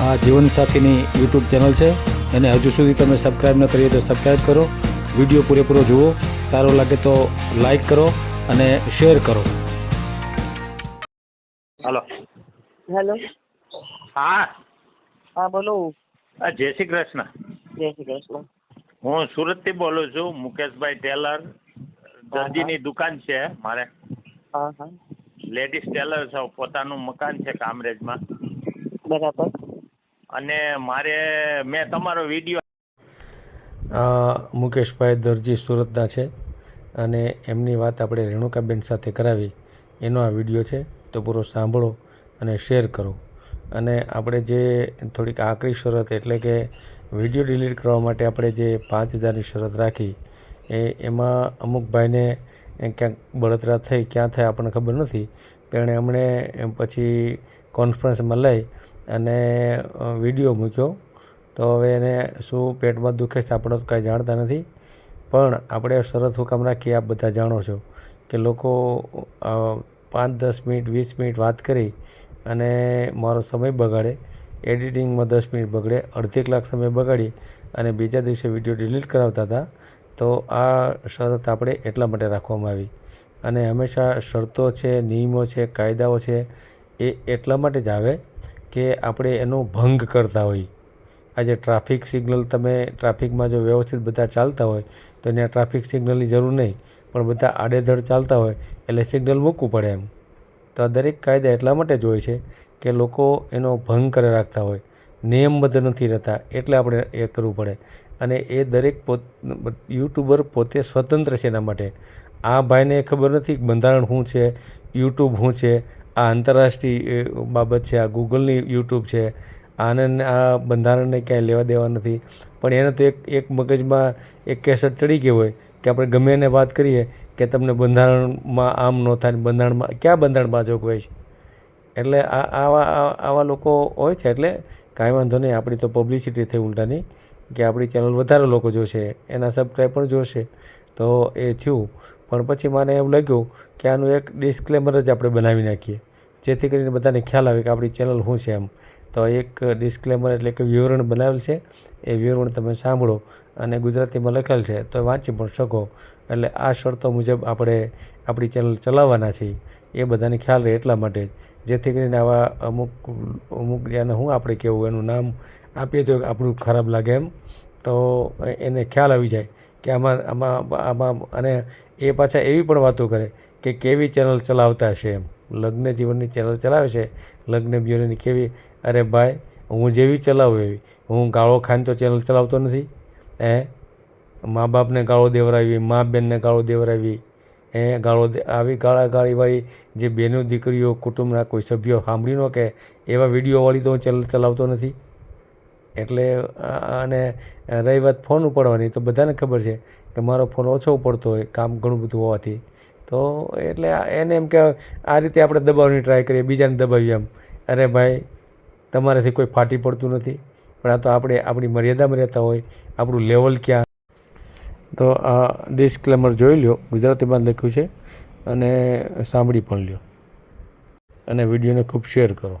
આ જીવનસાથીની YouTube channel છે. અને હજુ સુધી તમે સબસ્ક્રાઈબ ન કરીએ તો સબસ્ક્રાઈબ કરો. વીડિયો પૂરેપૂરો જુઓ. સારો લાગે તો લાઈક કરો અને શેર કરો. હલો. હેલો. હા. હા બોલો. આ જય શ્રી કૃષ્ણ. જય શ્રી કૃષ્ણ. હું સુરતથી બોલું છું મુકેશભાઈ ટેલર. દરજીની દુકાન છે મારે. હા હા. લેડીઝ ટેલર છે પોતાનું મકાન છે કામરેજમાં. બરાબર. અને મારે, મેં તમારો વીડિયો મુકેશભાઈ દરજી સુરતના છે અને એમની વાત આપણે રેણુકાબેન સાથે કરાવી. એનો આ વીડિયો છે, તો પૂરો સાંભળો અને શેર કરો. અને આપણે જે થોડીક આકરી શરત એટલે કે વીડિયો ડિલીટ કરવા માટે આપણે જે પાંચ હજારની શરત રાખી, એ એમાં અમુક ભાઈને ક્યાંક બળતરા થઈ, ક્યાં થાય આપણને ખબર નથી. એમણે એમ પછી કોન્ફરન્સમાં લઈ અને વીડિયો મૂક્યો. તો હવે એને શું પેટમાં દુખે છે આપણે તો કાંઈ જાણતા નથી. પણ આપણે શરત હું કામ રાખીએ, આપ બધા જાણો છો કે લોકો પાંચ, દસ મિનિટ, વીસ મિનિટ વાત કરી અને મારો સમય બગાડે. એડિટિંગમાં દસ મિનિટ બગડે, અડધી કલાક સમય બગાડી અને બીજા દિવસે વીડિયો ડિલીટ કરાવતા હતા. તો આ શરત આપણે એટલા માટે રાખવામાં આવી. અને હંમેશા શરતો છે, નિયમો છે, કાયદાઓ છે, એ એટલા માટે જ આવે કે આપણે એનો ભંગ કરતા હોઈએ આજે ટ્રાફિક સિગ્નલ તમે ટ્રાફિકમાં જો વ્યવસ્થિત બધા ચાલતા હોય, તો એને ટ્રાફિક સિગ્નલની જરૂર નહીં, પણ બધા આડેધડ ચાલતા હોય, એટલે સિગ્નલ મૂકવું પડે એમ. તો આ દરેક કાયદા એટલા માટે જ હોય છે કે લોકો એનો ભંગ કરી રાખતા હોય. નિયમબદ્ધ નથી રહેતા, એટલે આપણે એ કરવું પડે. અને એ દરેક પોત, યુટ્યુબર પોતે સ્વતંત્ર છે એના માટે. આ ભાઈને ખબર નથી બંધારણ શું છે, યુટ્યુબ શું છે આ આંતરરાષ્ટ્રીય બાબત છે, આ ગૂગલની યુટ્યુબ છે. આને આ બંધારણને ક્યાંય લેવા દેવા નથી. પણ એને તો એક એક મગજમાં એક કેસેટ ચડી ગયો હોય કે આપણે ગમે એને વાત કરીએ કે તમને બંધારણમાં આમ ન થાય, બંધારણમાં ક્યાં બંધારણમાં જોગવાઈ છે? એટલે આ, આવા આવા લોકો હોય છે એટલે કાંઈ વાંધો નહીં, આપણી તો પબ્લિસિટી થઈ ઉલટાની કે આપણી ચેનલ વધારે લોકો જોશે, એના સબસ્ક્રાઈબ પણ જોશે. તો એ થયું. પણ પછી મને એમ લાગ્યું કે આનું એક ડિસ્ક્લેમર જ આપણે બનાવી નાખીએ. જેથી કરીને બધાને ખ્યાલ આવે કે આપણી ચેનલ શું છે એમ. તો એક ડિસ્ક્લેમર એટલે કે વિવરણ બનાવેલ છે. એ વિવરણ તમે સાંભળો અને ગુજરાતીમાં લખેલ છે. તો વાંચી પણ શકો. એટલે આ શરતો મુજબ આપણે આપણી ચેનલ ચલાવવાના છીએ. એ બધાને ખ્યાલ રહે એટલા માટે જેથી કરીને આવા અમુક અમુક એને શું આપણે કહેવું એનું નામ આપીએ તો આપણું ખરાબ લાગે એમ. તો એને ખ્યાલ આવી જાય કે આમાં આમાં આમાં અને એ પાછા એવી પણ વાતો કરે કે કેવી ચેનલ ચલાવતા હશે એમ. લગ્ન જીવનની ચેનલ ચલાવે છે. લગ્ન બ્યુરોની કેવી, અરે ભાઈ, હું જેવી ચલાવું એવી. હું ગાળો ખાઈને તો ચેનલ ચલાવતો નથી. એ મા બાપને ગાળો દેવરાવી, મા બેનને ગાળો દેવરાવી. એ ગાળો આવી ગાળા ગાળીવાળી જે બહેનો દીકરીઓ, કુટુંબના કોઈ સભ્યો સાંભળી ન કે, એવા વિડીયોવાળી તો હું ચેનલ ચલાવતો નથી. એટલે અને રહી વાત ફોન ઉપાડવાની, તો બધાને ખબર છે કે મારો ફોન ઓછો ઉપડતો હોય, કામ ઘણું બધું હોવાથી. તો એટલે એને એમ કે આ રીતે આપણે દબાવવાની ટ્રાય કરીએ, બીજાને દબાવીએ એમ. અરે ભાઈ, તમારાથી કોઈ ફાટી પડતું નથી, પણ આ તો આપણે, આપણી મર્યાદામાં રહેતા હોય, આપણું લેવલ ક્યાં? તો આ ડિસ્ક્લેમર જોઈ લ્યો, ગુજરાતીમાં લખ્યું છે, અને સાંભળી પણ લ્યો. અને વિડીયોને ખૂબ શેર કરો.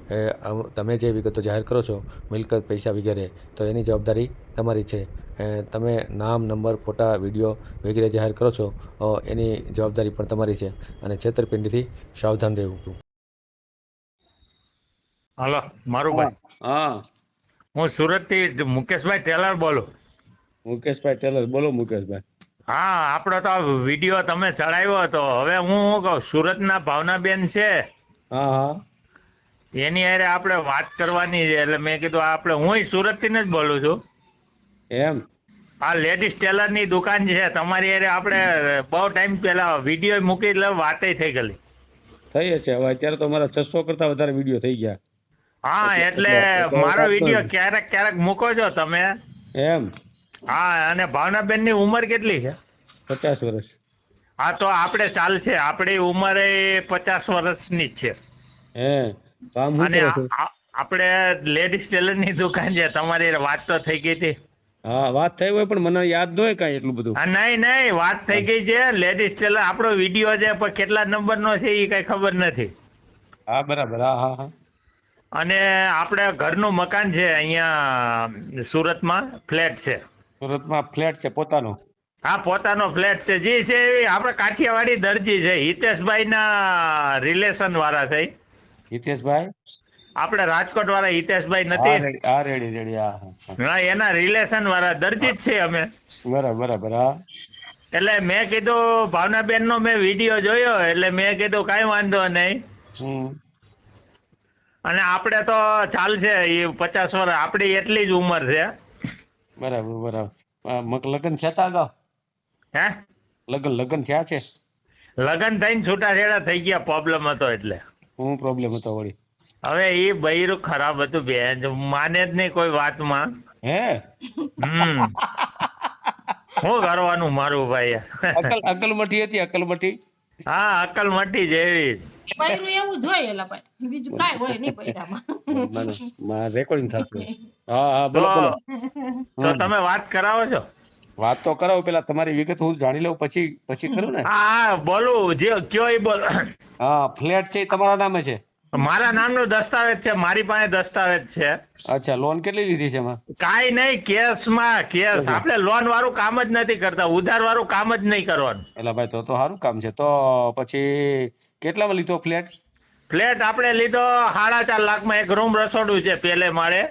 તમે જે વિગતો જાહેર કરો છો મિલકત પૈસા વગેરે તો એની જવાબદારી તમારી છે. તમે નામ નંબર ફોટા વીડિયો વગેરે જાહેર કરો છો એની જવાબદારી પણ તમારી છે અને છેતરપિંડીથી સાવધાન રહેવું. હલો મારું ભાઈ. હા. હું સુરતથી મુકેશભાઈ ટેલર બોલું. મુકેશભાઈ ટેલર બોલો મુકેશભાઈ. હા આપણો તો વીડિયો તમે ચડાવ્યો હતો. હવે હું શું કહું સુરતના ભાવનાબેન છે. હા હા. એની હારે આપણે વાત કરવાની છે એટલે મેં કીધું આપણે હું સુરતથી જ બોલું છું. એમ? આ લેડીઝ ટેલરની દુકાન છે તમારી હારે આપણે બહુ ટાઈમ પહેલા વીડિયો મૂકી એટલે વાતે થઈ ગયેલી. થઈ હશે હવે અત્યારે તો મારા છસો કરતા વધારે વીડિયો થઈ ગયા. હા એટલે- મારો વીડિયો ક્યારેક ક્યારેક મૂકો છો તમે? એમ? હા અને ભાવનાબેનની ઉંમર કેટલી છે? પચાસ વર્ષ. હા તો આપણે ચાલશે આપણી ઉંમરે પચાસ વર્ષની જ છે. હે? અને આપણે લેડીઝ ટેલરની દુકાન છે તમારી વાત તો થઈ ગઈ હતી. હા વાત થઈ હોય પણ મને યાદ ન હોય કાંઈ એટલું બધું. હા નહીં નહીં વાત થઈ ગઈ છે લેડીઝ ટેલર આપણો વીડિયો છે પણ કેટલા નંબર નો છે એ કઈ ખબર નથી. હા બરાબર હા હા અને આપણે ઘરનું મકાન છે અહીંયા સુરતમાં ફ્લેટ છે. સુરતમાં ફ્લેટ છે પોતાનો? હા પોતાનો ફ્લેટ છે જે છે એવી આપણે કાઠિયાવાડી દરજી છે હિતેશભાઈ ના રિલેશન વાળા છે. હિતેશભાઈ? આપણે રાજકોટ વાળા હિતેશભાઈ નથી. હા રેડી રેડી હા. હા એના રિલેશન વાળા દરજીત છે અમે. બરાબર બરાબર હા. એટલે મેં કીધું ભાવનાબેન નો મેં વીડિયો જોયો એટલે મેં કીધું કઈ વાંધો નહીં. અને આપણે તો ચાલશે એ પચાસ વર્ષ આપણી એટલી જ ઉંમર છે. બરાબર બરાબર. લગ્ન થયા અગાઉ હે? લગ્ન લગ્ન થયા છે? લગ્ન થઈને છૂટાછેડા થઈ ગયા પ્રોબ્લેમ હતો એટલે. શું પ્રોબ્લેમ હતો વળી. હવે એ બૈરું ખરાબ હતું બેન માને જ નહીં કોઈ વાતમાં. હે? હમ. શું કરવાનું મારું ભાઈ અકલ અકલ મટી હતી અકલ મટી હા અકલ મટી જેવી બૈરું એવું જ ભાઈ બીજું કાંઈ હોય નહીં બૈરામાં રેકોર્ડિંગ થતું હા હા બોલો બોલો. તો તમે વાત કરાવો છો? વાત તો કરાવો પેલા તમારી વિગત હું જાણી લઉં પછી પછી કરું ને? હા બોલો જે કયો એ બોલ. હા ફ્લેટ છે એ તમારા નામે છે? મારા નામનો દસ્તાવેજ છે મારી પાસે દસ્તાવેજ છે. અચ્છા લોન કેટલી લીધી છે કાઈ નહીં કેસમાં કેસ આપણે લોન વાળું કામ જ નથી કરતા ઉધાર વાળું કામ જ નહીં કરવાનું. એટલે ભાઈ તો તો સારું કામ છે. તો પછી કેટલામાં લીધો ફ્લેટ? ફ્લેટ આપણે લીધો સાડા ચાર લાખમાં એક રૂમ રસોડું છે પેલે માળે.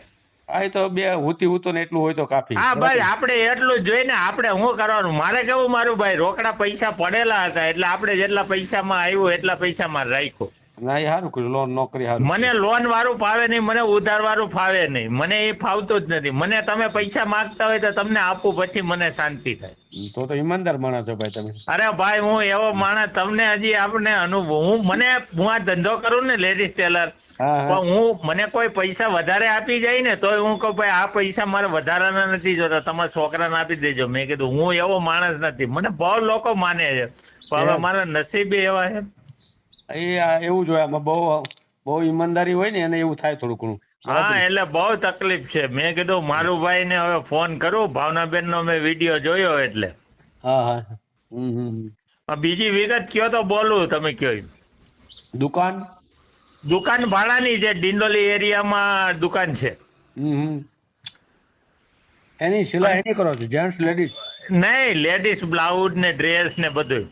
આ તો બે હુતી હુતો ને એટલું હોય તો કાફી હા ભાઈ આપણે એટલું જ જોઈને આપણે શું કરવાનું? મારે કેવું મારું ભાઈ રોકડા પૈસા પડેલા હતા એટલે આપણે જેટલા પૈસામાં આવ્યું એટલા પૈસામાં રાખ્યું. ના એ સારું કર્યું લોન નોકરી સારું મને લોન વાળું ફાવે નહીં મને ઉધાર વાળું ફાવે નહીં. મને એ ફાવતું જ નથી. મને તમે પૈસા માંગતા હોય તો તમને આપું પછી મને શાંતિ થાય. તો તો ઈમાનદાર માણસ છો ભાઈ તમે. અરે ભાઈ હું એવો માણસ તમને હજી આપને અનુભવ હું મને હું આ ધંધો કરું ને લેડીઝ ટેલર પણ હું મને કોઈ પૈસા વધારે આપી જાય ને તોય હું કહું ભાઈ આ પૈસા મારે વધારાના નથી જોતા તમારા છોકરાને આપી દેજો. મેં કીધું હું એવો માણસ નથી. મને બહુ લોકો માને છે. પણ હવે. મારા નસીબે એવા છે. એ એવું જ હોય આમાં બહુ બહુ ઈમાનદારી હોય ને એને એવું થાય થોડું ઘણું. હા એટલે બહુ તકલીફ છે. મેં કીધું મારું ભાઈ ને હવે ફોન કરું. ભાવનાબેન નો મેં વીડિયો જોયો એટલે. હા હા બીજી વિગત કયો તો બોલું તમે કયો દુકાન? દુકાન ભાડાની છે ડિંડોલી એરિયામાં દુકાન છે. એની સિલાઈ એની કરો છો જેન્ટ્સ લેડીઝ? નહીં લેડીઝ બ્લાઉઝ ને ડ્રેસ ને બધું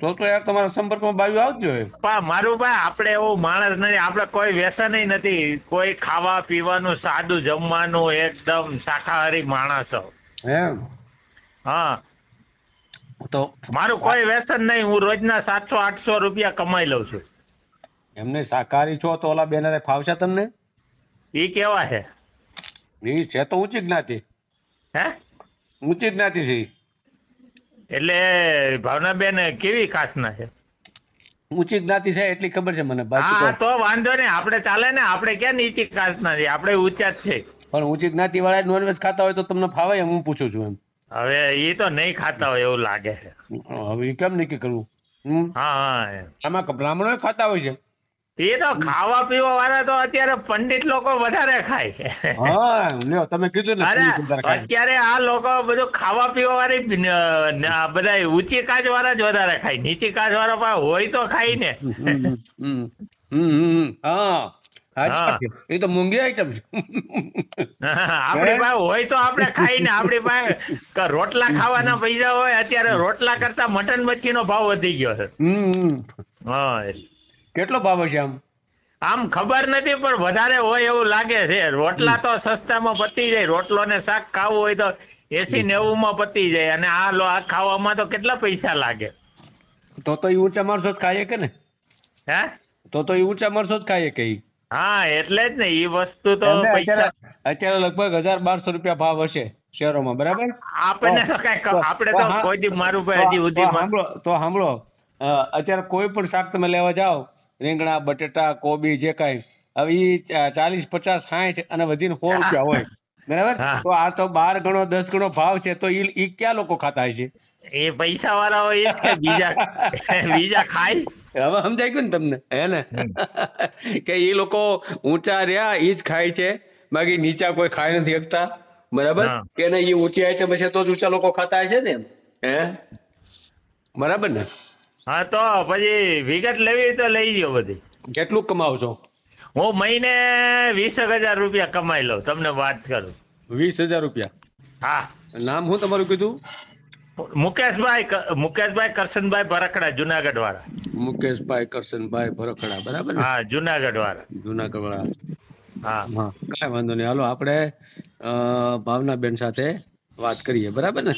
તો તો યાર તમારા સંપર્કમાં બાયું આવતી હોય પણ મારું ભાઈ આપણે એવું માણસ નથી આપણે કોઈ વ્યસન નથી. કોઈ ખાવા પીવાનું સાદું જમવાનું એકદમ શાકાહારી માણસ એમ? હા. તો મારું કોઈ વ્યસન નહીં હું રોજના સાતસો આઠસો રૂપિયા કમાઈ લઉં છું. એમને શાકાહારી છો તો ઓલા બેનરે ફાવશે તમને? ઈ કેવા છે એ છે તો ઊંચી જ્ઞાતિ. હે? ઊંચી જ્ઞાતિ છે. એટલે ભાવનાબેન કેવી કાસના છે? ઊંચી જ્ઞાતિ છે એટલી ખબર છે મને. બાકી હા તો વાંધો નહીં. આપણે ચાલે ને આપણે ક્યાં નીચી કાસના છે આપણે ઊંચા જ છે. પણ ઊંચી જ્ઞાતિ વાળા નોનવેજ ખાતા હોય તો તમને ફાવે એમ? હું પૂછું છું એમ. હવે એ તો નહીં ખાતા હોય એવું લાગે છે. હવે એ કેમ નક્કી કરવું હા હા. આમાં બ્રાહ્મણો ખાતા હોય છે? એ તો ખાવા પીવા વાળા તો અત્યારે પંડિત લોકો વધારે ખાય. હા લ્યો તમે કીધું ને. અત્યારે આ લોકો બધું ખાવા પીવા વાળી બધા ઊંચી કાચ વાળા જ વધારે ખાય. નીચી કાચ વાળા પણ હોય તો ખાય ને. હા. એ તો મોંઘી આઈટમ છે. આપણી પાસે હોય તો આપણે ખાઈ ને આપણી પાસે રોટલા ખાવાના પૈસા હોય અત્યારે રોટલા કરતા મટન મચ્છી નો ભાવ વધી ગયો છે. હા કેટલો ભાવ હશે આમ? આમ ખબર નથી પણ વધારે હોય એવું લાગે છે. રોટલા તો સસ્તામાં પતી જાય. રોટલો ને શાક ખાવું હોય તો એસી નેવું માં પતી જાય. અને આ લો આ ખાવામાં તો કેટલા પૈસા લાગે? તો તો ઊંચા માણસો જ ખાઈએ કે ને? હે? તો તો ઊંચા માણસો જ ખાઈએ કે હા એટલે જ ને. એ વસ્તુ તો પૈસા અત્યારે લગભગ હજાર બારસો રૂપિયા ભાવ હશે શહેરોમાં બરાબર? આપણને તો કઈ આપણે તો કોઈ દી મારું ભાઈ હજી સુધી તો સાંભળો. અત્યારે કોઈ પણ શાક તમે લેવા જાઓ રીંગણા બટેટા કોબી જે કાંઈ. હવે ઈ ચાલીસ પચાસ સાઠ અને વધીને સો રૂપિયા હોય. બરાબર? તો આ તો બાર ગણો દસ ગણો ભાવ છે તો ઈ ક્યાં લોકો ખાતા હશે? એ પૈસા વાળા હોય જ કે બીજા બીજા ખાય. હવે સમજાય ગયું ને તમને? હે ને? કે એ લોકો ઊંચા રહ્યા એ જ ખાય છે. બાકી નીચા કોઈ ખાઈ નથી શકતા. બરાબર? કે એ ઊંચી આઈટમ છે તો જ ઊંચા લોકો ખાતા હશે ને એમ. હે? બરાબર ને? હા તો પછી વિગત લેવી તો લઈ લ્યો બધી. કેટલું કમાવ છો હું મહિને વીસ હજાર રૂપિયા કમાઈ લઉં તમને વાત કરું. વીસ હજાર રૂપિયા? હા. નામ હું તમારું કીધું? મુકેશભાઈ મુકેશભાઈ કરશનભાઈ ભરખડા જુનાગઢ વાળા મુકેશભાઈ કરશનભાઈ ભરખડા બરાબર હા જુનાગઢ વાળા જુનાગઢ વાળા હા. હા કાંઈ વાંધો નહીં. હાલો આપણે અ, ભાવનાબેન સાથે વાત કરીએ બરાબર ને?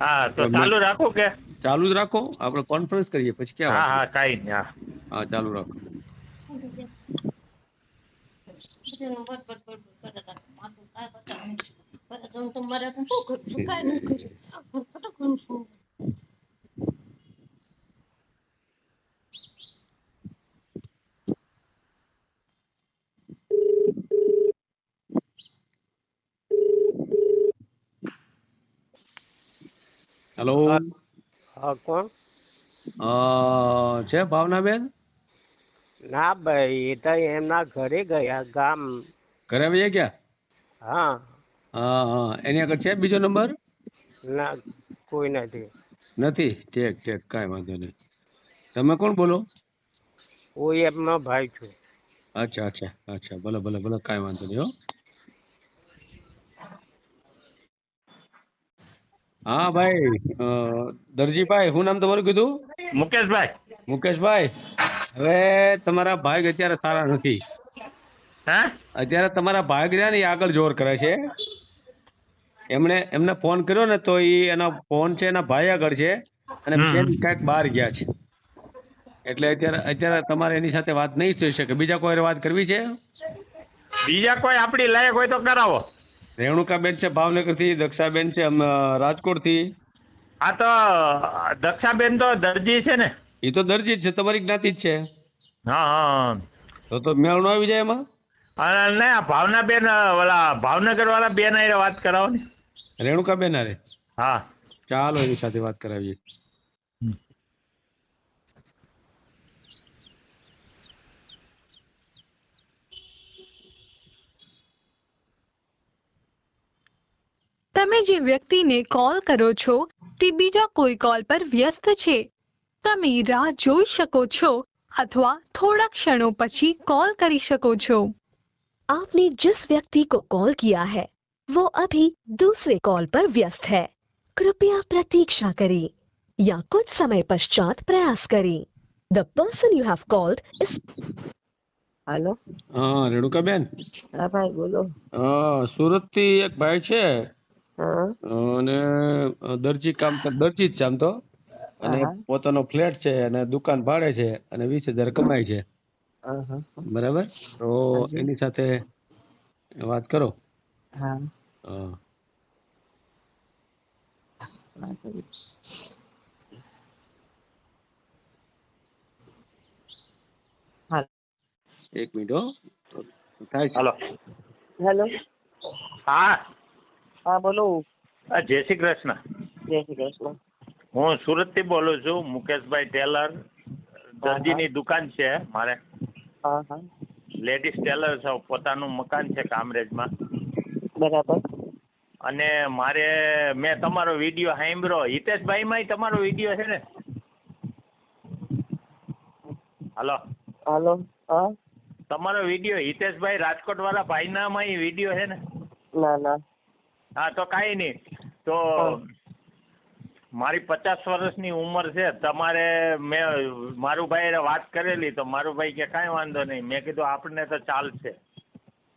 હા તો ચાલુ રાખો કે? ચાલુ જ રાખો. આપણે કોન્ફરન્સ કરીએ. પછી ક્યાં હા હા કાઈ નહીં હા. હા ચાલુ રાખો? હેલો હા કોણ? અ, છે ભાવનાબેન? ના ભાઈ એ તો એમના ઘરે ગયા ગામ. ઘરે આવી ગયા? હા. હા હા એની આગળ છે બીજો નંબર? ના કોઈ નથી. નથી? ઠીક ઠીક કાંઈ વાંધો નહીં. તમે કોણ બોલો? હું એમનો ભાઈ છું. અચ્છા અચ્છા અચ્છા ભલે ભલે ભલે કાંઈ વાંધો નહીં હો. હા ભાઈ અ, દરજીભાઈ શું નામ તમારું કીધું? મુકેશભાઈ. મુકેશભાઈ હવે તમારા ભાઈ અત્યારે સારા નથી. હા? અત્યારે તમારા ભાઈ રહ્યા ને એ આગળ જોર કરે છે. એમણે એમને ફોન કર્યો ને તો એ એનો ફોન છે એના ભાઈ આગળ છે અને હમ. બેન ક્યાંક બહાર ગયા છે. એટલે અત્યારે અત્યારે તમારે એની સાથે વાત નહીં થઈ શકે. બીજા કોઈ હારે વાત કરવી છે? બીજા કોઈ આપણી લાયક હોય તો કરાવો. રેણુકાબેન છે ભાવનગરથી દક્ષાબેન છે રાજકોટથી. રાજકોટથી આ તો દક્ષાબેન તો દરજી છે ને. એ તો દરજી જ છે તમારી જ્ઞાતિ જ છે. હા હા. તો તો મેળનો આવી જાય એમાં? અને ભાવનાબેન ઓલા ભાવનગર વાળા બેન હારે વાત કરાવો ને. રેણુકાબેન હારે હા. ચાલો એની સાથે વાત કરાવીએ. તમે જે વ્યક્તિને કોલ કરો છો તે બીજા કોઈ કોલ પર વ્યસ્ત છે તમે રાહ જોઈ શકો છો અથવા થોડા ક્ષણો પછી કોલ કરી શકો છો आपने जिस व्यक्ति को कॉल किया है वो अभी दूसरे कॉल पर व्यस्त है कृपया प्रतीक्षा करें या कुछ समय पश्चात प्रयास करें the person you have called is hello હા રેણુકાબેન હા ભાઈ બોલો સુરત થી એક ભાઈ છે હા અને દરજી કામ દરજી જ છે આમ તો. અને પોતાનો ફ્લેટ છે અને દુકાન ભાડે છે અને વીસ હજાર કમાય છે. બરાબર? તો એની સાથે વાત કરો. હા. એક મિનિટ હો. થાય છે. હેલો. હા. હા બોલો. આ જય શ્રી કૃષ્ણ. જય શ્રી કૃષ્ણ. હું સુરતથી બોલું છું મુકેશભાઈ ટેલર. દરજીની દુકાન છે મારે. લેડીઝ ટેલર છે પોતાનું મકાન છે કામરેજમાં. બરાબર. અને મારે મેં તમારો વીડિયો સાંભળ્યો. હિતેશભાઈ માં તમારો વીડિયો છે ને? હાલો. હાલો હા. તમારો વીડિયો હિતેશભાઈ રાજકોટ વાળા ભાઈ ના માં વીડિયો છે ને? ના ના. હા તો કાંઈ નહીં. તો મારી પચાસ વર્ષની ઉંમર છે. તમારે મેં મારું ભાઈ વાત કરેલી તો મારું ભાઈ કે કાંઈ વાંધો નહીં. મેં કીધું આપણને તો ચાલશે.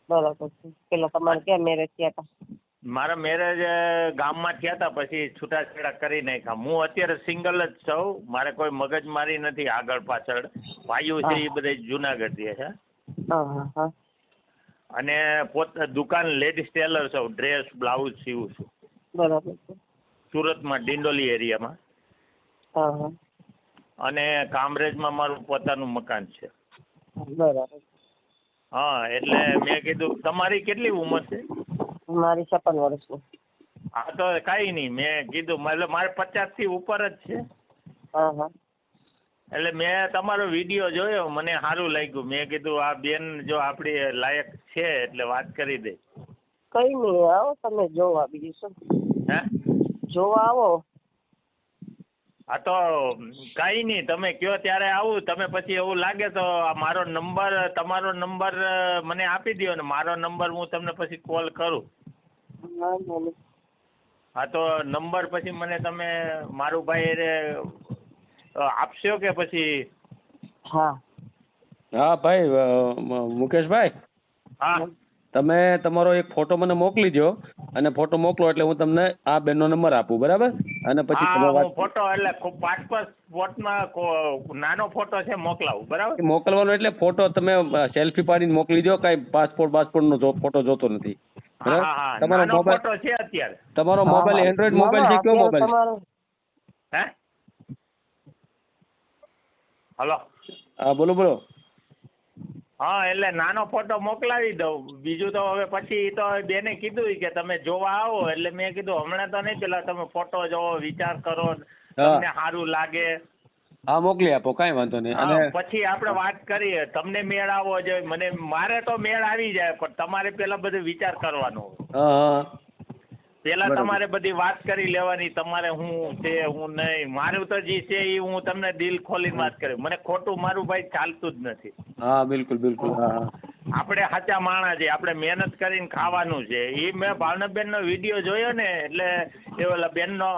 બરાબર છે. પેલા તમારે ક્યાં મેરેજ થયા હતા? મારા મેરેજ ગામમાં થયા હતા. પછી છૂટાછેડા કરી નાખ્યા. હું અત્યારે સિંગલ જ છું. મારે કોઈ મગજ મારી નથી આગળ પાછળ. ભાઈઓ છે એ બધા જુનાગઢ છે હા. અને પોત દુકાન લેડીઝ ટેલર છું ડ્રેસ બ્લાઉઝ સીવું છું. બરાબર સુરતમાં ડિંડોલી એરિયામાં. હા હા. અને કામરેજમાં મારું પોતાનું મકાન છે. બરાબર. હા એટલે મેં કીધું તમારી કેટલી ઉંમર છે? મારી છપ્પન વર્ષની. હા તો કઈ નહીં મેં કીધું મતલબ મારે પચાસથી ઉપર જ છે. હા હા. એટલે મેં તમારો વીડિયો જોયો મને સારું લાગ્યું. મેં કીધું આ બેન જો આપણી લાયક છે એટલે વાત કરી દે. કઈ નહીં આવો તમે જોવા બીજું શું? હે? જોવા આવો. હા તો કઈ નહીં તમે કયો ત્યારે આવું તમે પછી એવું લાગે તો મારો નંબર તમારો નંબર મને આપી દો ને મારો નંબર હું તમને પછી કોલ કરું. હા તો નંબર પછી મને તમે મારું ભાઈ આપશો કે પછી? હા. હા ભાઈ મુકેશભાઈ? હા. તમે તમારો એક ફોટો મને મોકલી દો અને ફોટો મોકલો એટલે હું તમને આ બેનનો નંબર આપું બરાબર? અને પછી તમે વાત ફોટો એટલે ખૂબ પાસપોર્ટ ફોટમાં નાનો ફોટો છે મોકલાવું બરાબર? મોકલવાનો એટલે ફોટો તમે સેલ્ફી પાડીને મોકલી દો કઈ પાસપોર્ટ પાસપોર્ટ નો ફોટો જોતો નથી તમારો મોબાઈલ ફોટો છે અત્યારે. તમારો મોબાઈલ એન્ડ્રોઈડ મોબાઈલ છે કયો મોબાઈલ હે? હલો. હા બોલો બોલો. હા એટલે નાનો ફોટો મોકલાવી દઉં. બીજું તો હવે પછી તો બેને કીધું કે તમે જોવા આવો. એટલે મેં કીધું હમણાં તો નહીં પેલા તમે ફોટો જોવો વિચાર કરો તમને સારું લાગે. હા મોકલી આપો કઈ વાંધો નહીં. અને પછી આપણે વાત કરીએ. તમને મેળ આવવો જોઈએ. મને મારે તો મેળ આવી જાય પણ તમારે પેલા બધું વિચાર કરવાનો. હા હા. પેલા તમારે બધી વાત કરી લેવાની તમારે હું છે હું નહીં. મારું તો જે છે એ હું તમને દિલ ખોલીને વાત કરી. મને ખોટું મારું ભાઈ ચાલતું જ નથી. હા બિલકુલ બિલકુલ હા આપણે સાચા માણસ છે આપણે મહેનત કરીને ખાવાનું છે. એ મેં ભાવનાબેનનો વીડિયો જોયો ને એટલે એ ઓલા બેનનો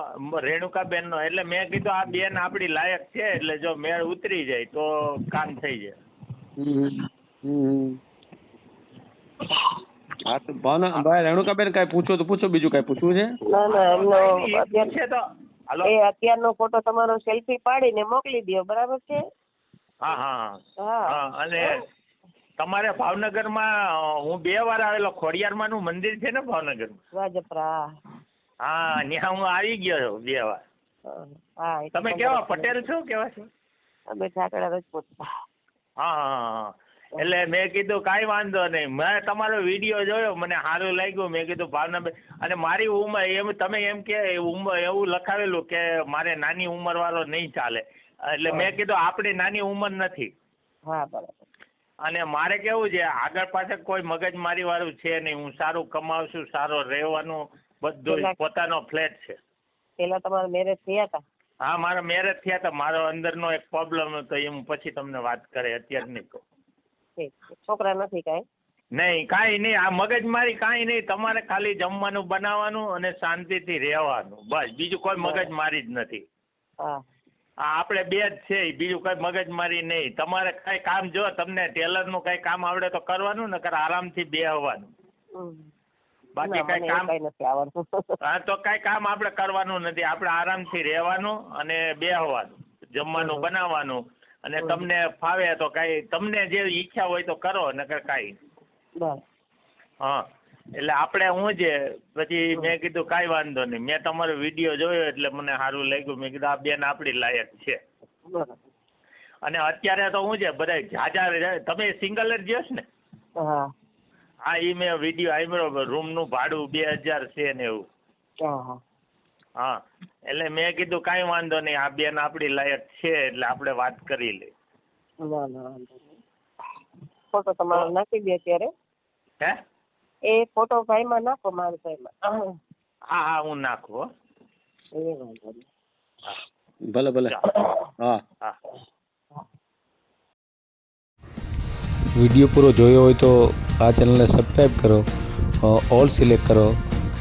રેણુકા બેનનો એટલે મેં કીધું આ બેન આપણી લાયક છે એટલે જો મેળ ઉતરી જાય તો કામ થઈ જાય. હમ, હમ. હા ભાવના ભાઈ રેણુકાબેન કઈ પૂછો તો પૂછો બીજું કઈ પૂછવું છે? ના ના એમનો ઈ તો એ અત્યારનો ફોટો તમારો સેલ્ફી પાડીને મોકલી દો બરાબર છે? હા હા હા. હા. અને તમારે ભાવનગરમાં હું બે વાર આવેલો ખોડિયારમાંનું મંદિર છે ને ભાવનગરમાં? રાજપરા હા ત્યાં હું આવી ગયો છું બે વાર. હા, તમે કેવા પટેલ છો કેવા છો અમે ઠાકડા રાજપૂત. હા હા હા. એટલે મેં કીધું કાંઈ વાંધો નહીં. મેં તમારો વીડિયો જોયો મને સારું લાગ્યું. મેં કીધું ભાવનાબેન અને મારી ઉંમર એમ તમે એમ કે ઉંમર એવું લખાવેલું કે મારે નાની ઉંમર વાળો નહીં ચાલે. એટલે મેં કીધું આપણી નાની ઉંમર નથી. હા બરાબર. અને મારે કેવું છે આગળ પાછળ કોઈ મગજ મારી વાળું છે નહીં. હું સારું કમાવું છું સારો રહેવાનું બધું પોતાનો ફ્લેટ છે. પેલા તમારા મેરેજ થયા હતા? હા મારા મેરેજ થયા હતા. મારો અંદરનો એક પ્રોબ્લેમ હતો એ હું પછી તમને વાત કરે અત્યારે નહીં કહું. છે. છોકરા નથી કાંઈ. નહીં કાંઈ નહીં. આ મગજમારી કાંઈ નહીં. તમારે ખાલી જમવાનું બનાવવાનું અને શાંતિથી રહેવાનું. બસ બીજું કોઈ મગજમારી જ નથી. હા. આપણે બે જ છે બીજું કઈ મગજમારી નહીં. તમારે કઈ કામ જો તમને ટેલરનું કઈ કામ આવડે તો કરવાનું નકર આરામથી બેહવાનું. બાકી ના, કઈ કામ નથી આવડતું. હા તો કઈ કામ આપણે કરવાનું નથી. આપણે આરામથી રહેવાનું અને બેહવાનું જમવાનું બનાવવાનું. અને તમને ફાવે તો કઈ તમને જે ઈચ્છા હોય તો કરો નકર કાંઈ. હા. એટલે આપણે હું છે પછી મેં કીધું કાંઈ વાંધો નહીં. મેં તમારો વીડિયો જોયો એટલે મને સારું લાગ્યું. મેં કીધું આ બેન આપણી લાયક છે. અને અત્યારે તો હું છે બધા જાજા તમે સિંગલ જ છો ને? હા. એ મેં વીડિયો આવ્યો રૂમનું ભાડું બે હજાર છે ને એવું. હા. એટલે મેં કીધું કાંઈ વાંધો નહીં. આ બેન આપણી લાયક છે એટલે આપણે વાત કરી લઈએ. ના ના વાંધો ફોટો તમારો નાખી દે અત્યારે. હે? એ ફોટો ભાઈમાં નાખો મારા ભાઈમાં. હા હા હું નાખું હો. એ વાંધો નહીં. ભલે ભલે. હા. હા. વીડિયો પૂરો જોયો હોય તો આ ચેનલને સબસ્ક્રાઈબ કરો ઓલ સિલેક્ટ કરો